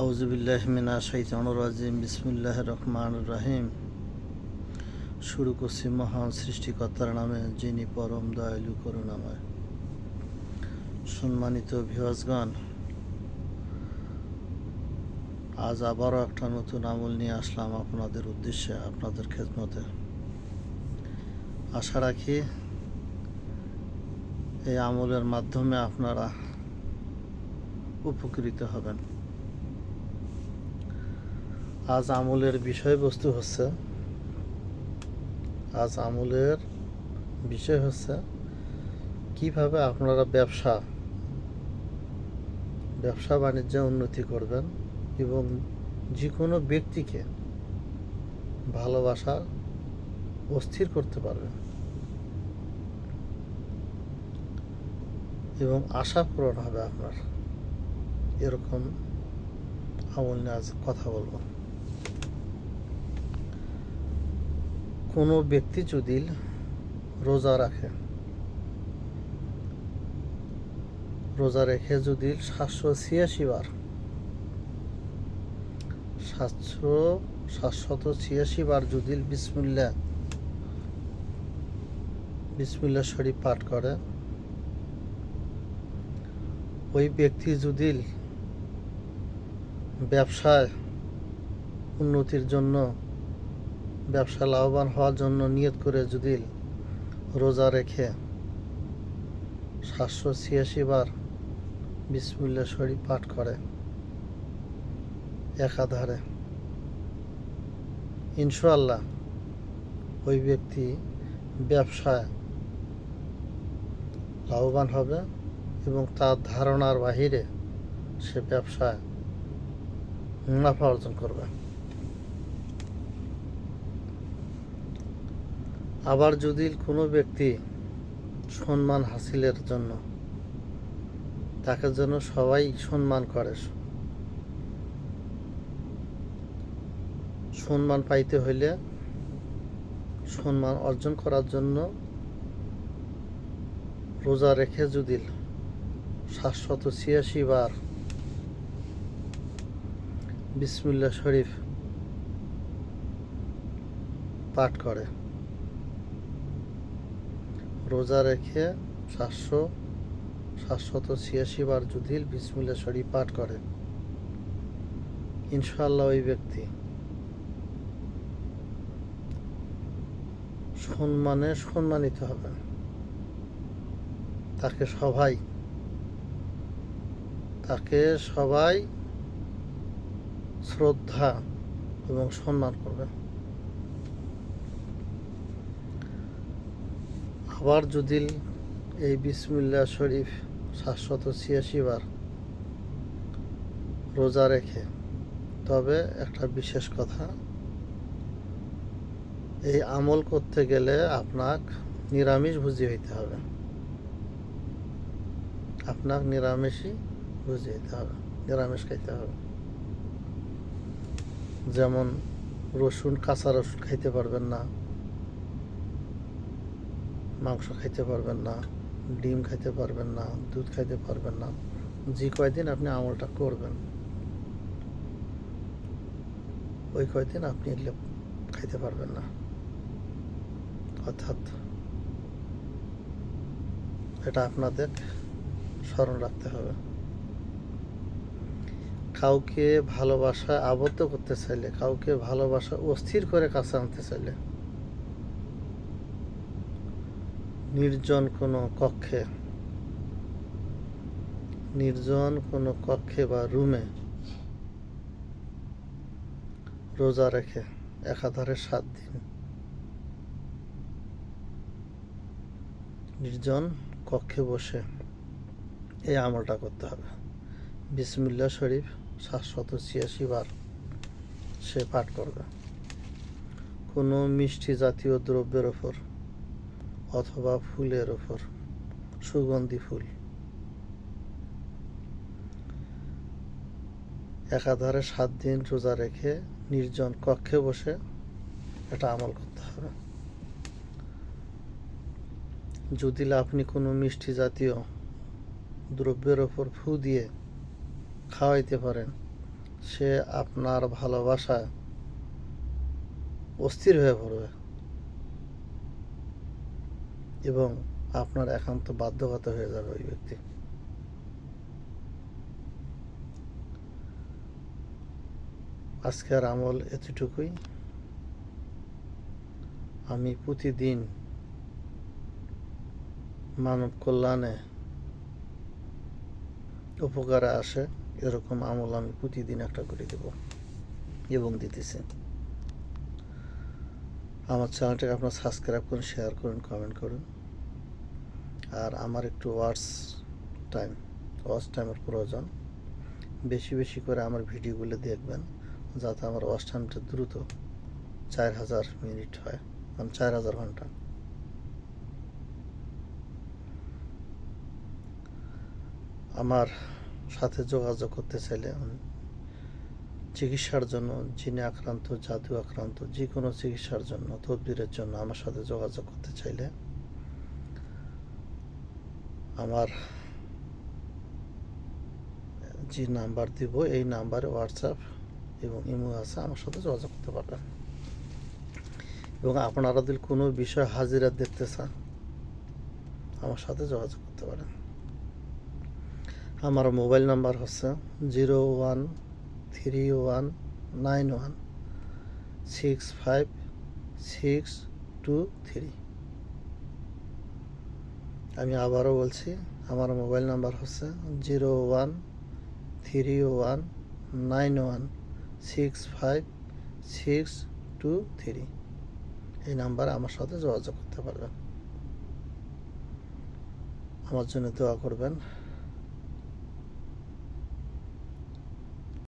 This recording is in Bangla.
আউজুবিল্লাহ মিনা শৈতানুর রাজিম বিসমুল্লাহ রহমান রাহিম। শুরু করছি মহান সৃষ্টিকর্তার নামে, যিনি পরম দয়ালু, করুণাময়। সম্মানিত ভিওয়াজগণ আজ আবারও একটা নতুন আমল নিয়ে আসলাম আপনাদের উদ্দেশ্যে, আপনাদের খেদমতে। আশা রাখি এই আমলের মাধ্যমে আপনারা উপকৃত হবেন। আজ আমলের বিষয়বস্তু হচ্ছে, আজ আমলের বিষয় হচ্ছে কীভাবে আপনারা ব্যবসা ব্যবসা বাণিজ্যে উন্নতি করবেন এবং যে কোনো ব্যক্তিকে ভালোবাসা অস্থির করতে পারবেন। এবং আশা পূরণ হবে আপনার। এরকম আমল নিয়ে আজ কথা বলব। কোনো ব্যক্তি যদি রোজা রাখে, রোজা রেখে যদি সাতশো ছিয়াশি বার, সাতশো, সাতশত ছিয়াশি বার যদি বিসমুল্লা বিসমুল্লা শরীফ পাঠ করে, ওই ব্যক্তি যদি ব্যবসায় উন্নতির জন্য ব্যবসা লাভবান হওয়ার জন্য নিয়ত করে যদি রোজা রেখে সাতশো ছিয়াশি বার বিসমুল্লা শরীফ পাঠ করে একাধারে ইনশাল্লাহ ওই ব্যক্তি ব্যবসায় লাভবান হবে এবং তার ধারণার বাহিরে সে ব্যবসায় মুনাফা অর্জন করবে। আবার যদি কোনো ব্যক্তি সম্মান হাসিলের জন্য, তাকে যেন সবাই সম্মান করে। সম্মান পাইতে হইলে সম্মান অর্জন করার জন্য রোজা রেখে যদি সাতশত ছিয়াশি বার বিসমুল্লাহ শরীফ পাঠ করে। রোজা রেখে সাতশো, সাতশত ছিয়াশি বার যদি বিসমুল্লাহ শরীফ পাঠ করে ইনশাল্লাহ ওই ব্যক্তি সম্মানে সম্মানিত হবে তাকে সবাই তাকে সবাই শ্রদ্ধা এবং সম্মান করবে আবার যদি এই বিসমুল্লাহ শরীফ সাতশত ছিয়াশি বার রোজা রেখে। তবে একটা বিশেষ কথা, এই আমল করতে গেলে আপনাক নিরামিষ ভুজি হইতে হবে। আপনার নিরামিষই বুঝে যেতে হবে, নিরামিষ খাইতে হবে। যেমন রসুন, কাঁচা রসুন খাইতে পারবেন না মাংস খাইতে পারবেন না, ডিম খাইতে পারবেন না, দুধ খাইতে পারবেন না। যে কয়দিন আপনি আমলটা করবেন, ওই কয়দিন আপনি এগুলো খাইতে পারবেন না। অর্থাৎ এটা আপনাদের স্মরণ রাখতে হবে। কাউকে ভালোবাসা আবদ্ধ করতে চাইলে, কাউকে ভালোবাসা অস্থির করে কাছে আনতে চাইলে নির্জন কোনো কক্ষে, নির্জন কোনো কক্ষে বা রুমে রোজা রেখে একাধারে সাত দিন। নির্জন কক্ষে বসে এই আমলটা করতে হবে। বিসমুল্লাহ শরীফ সাতশত ছিয়াশি বার সে পাঠ করবে। কোনো মিষ্টি জাতীয় দ্রব্যের ওপর অথবা ফুলের ওপর সুগন্ধি ফুল। একাধারে সাত দিন রোজা রেখে নির্জন কক্ষে বসে এটা আমল করতে হবে। যদি আপনি কোনো মিষ্টি জাতীয় দ্রব্যের ওপর ফু দিয়ে খাওয়াইতে পারেন, সে আপনার ভালোবাসায় অস্থির হয়ে পড়বে। এবং আপনার একান্ত বাধ্যগত হয়ে যাবে ওই ব্যক্তি। আজকের আমল এতটুকুই। আমি প্রতিদিন মানব কল্যাণে উপকারে আসে, এরকম আমল আমি প্রতিদিন একটা করে দেব। এবং দিতেছি। আমার চ্যানেলটাকে আপনার সাবস্ক্রাইব করুন শেয়ার করুন কমেন্ট করুন। আর আমার একটু ওয়াচ টাইম ওয়াচ টাইমের প্রয়োজন। বেশি বেশি করে আমার ভিডিওগুলো দেখবেন, যাতে আমার ওয়াচ টাইমটা দ্রুত চার হাজার মিনিট হয় মানে চার হাজার ঘণ্টা। আমার সাথে যোগাযোগ করতে চাইলে চিকিৎসার জন্য, জিনে আক্রান্ত, জাদু আক্রান্ত, যে কোনো চিকিৎসার জন্য, তদবিরের জন্য আমার সাথে যোগাযোগ করতে চাইলে আমার যে নাম্বার দিব, এই নাম্বারে হোয়াটসঅ্যাপ এবং ইমো আছে, আমার সাথে যোগাযোগ করতে পারবেন এবং আপনারা যদি কোনো বিষয় হাজিরা দেখতে চান, আমার সাথে যোগাযোগ করতে পারেন। আমার মোবাইল নাম্বার হচ্ছে zero one three one nine one six five six two three আমি আবারও বলছি, আমার মোবাইল নাম্বার হচ্ছে zero one three one nine one six five six two three এই নাম্বারে আমার সাথে যোগাযোগ করতে পারবেন। আমার জন্য দোয়া করবেন।